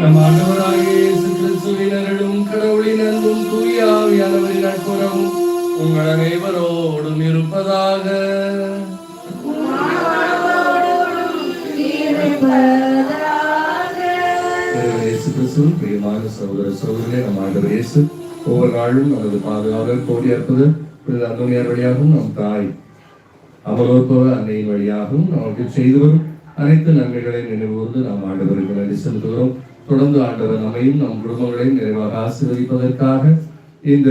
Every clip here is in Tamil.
நம் ஆண்டவராகிய கிறிஸ்துவின் அருளும் கடவுளின் அன்பும் தூய ஆவியானவரின் நட்புறவும் உங்கள் அனைவரோடும் இருப்பதாக. பிரியமான சகோதர சகோதரர்களே நம் ஆண்டவர் இயேசு ஒவ்வொரு நாளும் நமது பாதுகாவலர் கோடி அற்புத அந்தோனியார் வழியாகவும் நம் தாய் அமலோற்பவ அன்னையின் வழியாகவும் நமக்கு செய்து வரும் அனைத்து நன்மைகளை நினைவுகூர்ந்து நாம் ஆண்டவருக்கு நன்றி செலுத்துகிறோம். தொடர்ந்து ஆண்டவர் நம்மையும் நம் குடும்பங்களையும் நிறைவாக ஆசீர்வதிப்பதற்காக இந்த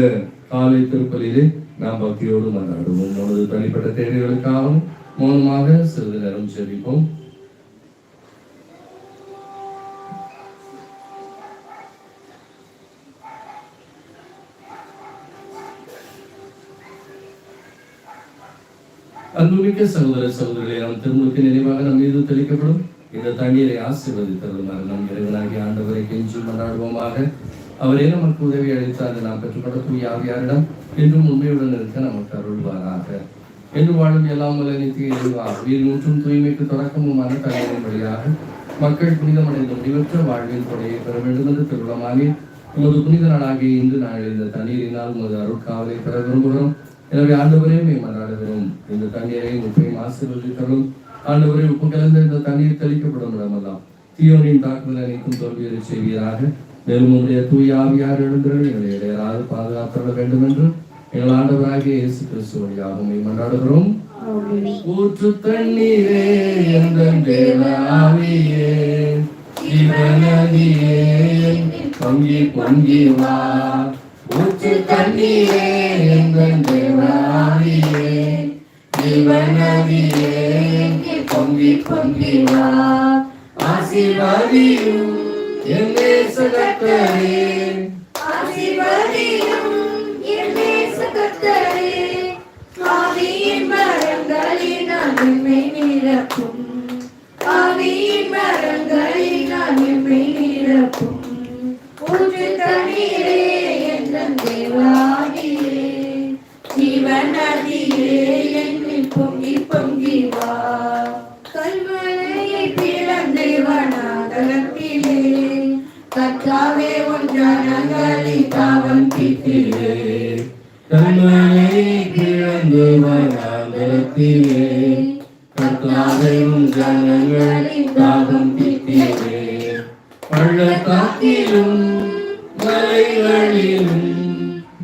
காலை திருப்பலியிலே நாம் பக்தியோடு கொண்டாடுவோம் நமது தனிப்பட்ட தேவைகளுக்காகவும் மௌனமாக சிறிது நேரம் செவிப்போம் அன்புமிக்க சகோதர சகோதரிகளை நாம் திருமுழுக்கு நினைவாக நம் மீது தெளிக்கப்படும் இந்த தண்ணீரை ஆசீர்வதித்தருமாறு நம் இறைவனாகி ஆண்டவரை கெஞ்சி கொண்டாடுவோமாக அவரே நமக்கு உதவி அளித்தார் நாம் பெற்றுக்கொண்ட தூய ஆவியாரிடம் என்றும் உண்மையுடன் இருக்க நமக்கு அருள்வாராக. என்று வாழும் எல்லாம் வல்ல நித்திய இறைவா வீர் நூற்றும் தூய்மைக்கு தொடக்கமுமான தலைவரின் வழியாக மக்கள் புனிதமடைந்த முடிவற்ற வாழ்வின் கொடையை பெற வேண்டும் என்று திருவிழமாகி உமது புனித நாளாகிய இன்று நாளில் இந்த தண்ணீரினால் உமது அருட்காவலை பெற விரும்புகிறோம். எனவே ஆண்டவரே மே மன்றாடுகிறோம். இந்த தண்ணீரை உப்பையும் ஆசீர்வதித்தரும் ஆண்டவரே உப்பு இந்த தண்ணீர் தெளிக்கப்படும் இடமெல்லாம். தீயோனின் தாக்குதல் அனைத்தும் தோல்வியரை செய்வீராக. மேலும் உங்களுடைய தூய் ஆவியார் எழுந்தர்கள் எங்களை இடையராது பாதுகாத்துள்ள வேண்டும் என்று எங்கள் ஆண்டவராகிய இயேசு கிறிஸ்து வழியாகவும் மன்றாடுகிறோம். ஊற்று தண்ணீரே எந்த தேவ ஆவியே பொங்கி பொங்கி வா. ஊற்று தண்ணீரே எந்த தேவாவியே ஜீவநதியே பொங்கி பொங்கி வா ஆசீர்வாதியும் என் நேசகத்தரே ஆசீர்வதியும் என் நேசகர்த்தரே. ஆவியின் மரங்களினால் எம்மை நிரப்பும். ஆவியின் மரங்களினால் எம்மை கத்தாவே உன் ஜனங்களை தாவம் தீர்த்திலே கண்மலை கிழந்து வராதத்திலே. கத்தாவே உன் ஜனங்களை தாவம் தீர்த்திலே பள்ளத்தாக்கிலும் மலைகளிலும்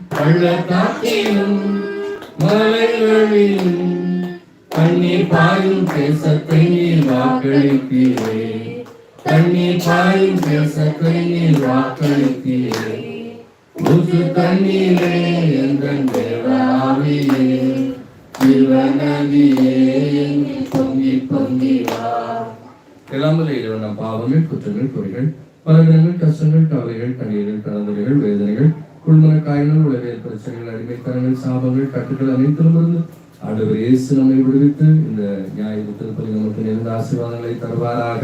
பள்ளத்தாக்கிலும் மலைகளிலும் கண்ணீர் பாயும் தேசத்தை நீர் வாக்களித்தீரே. தண்ணீர் பாயும் தேசத்தை நீர் வாக்களித்தீரே ஊற்று தண்ணீரே எங்கள் தேவாவியே பாவங்கள் குற்றங்கள் குறைகள் பலவினங்கள் கஷ்டங்கள் கவலைகள் கண்ணீர்கள் கலந்துரைகள் வேதனைகள் காயங்கள் உளவியல் பிரச்சனைகள் அடிமைத்தனங்கள் சாபங்கள் கட்டுகள் ஆண்டவர் இயேசு நம்மை விடுவித்து இந்த திருப்பதி நமக்கு ஆசீர்வாதங்களை தருவாராக.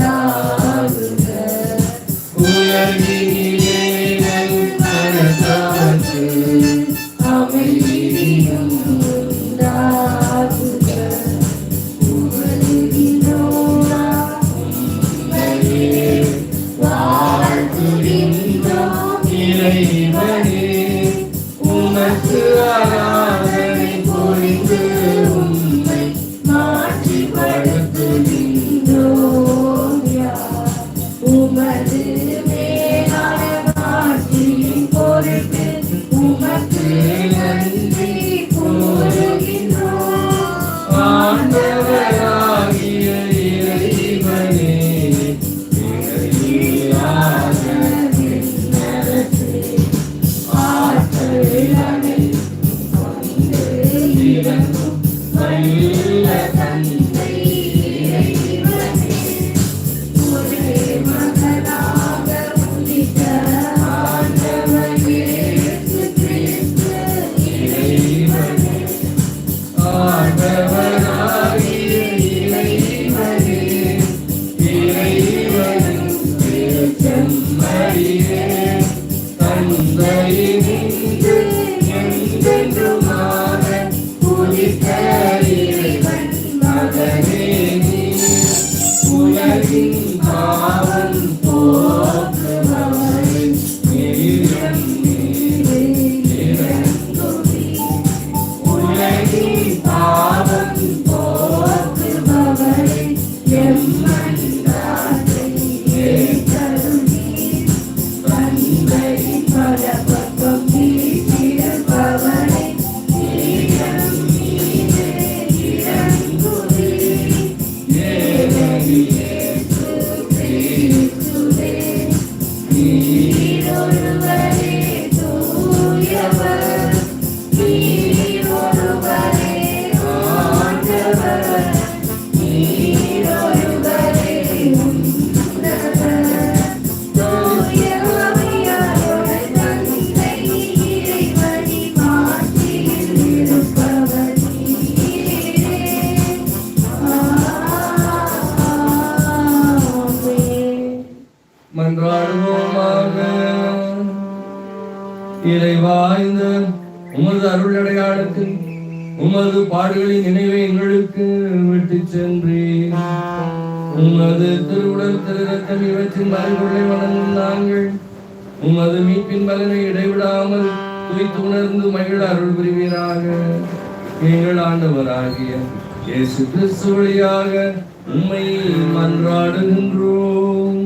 மன்றாடுவோமாக இறைவாய்ந்த உமது அருள் அடையாளத்தில் உமது பாடுகளின் நினைவை எங்களுக்கு விட்டு சென்றேன் உமது திருவுடல் திருரத்தம் இவற்றின் மறைவுகளை வணங்கும் நாங்கள் உமது மீட்பின் பலனை இடைவிடாமல் துய்த்து உணர்ந்து மகிழ அருள் புரிவீராக. எங்கள் ஆண்டவராகிய இயேசு கிறிஸ்து வழியாக உண்மையில் மன்றாடுகின்றோம்.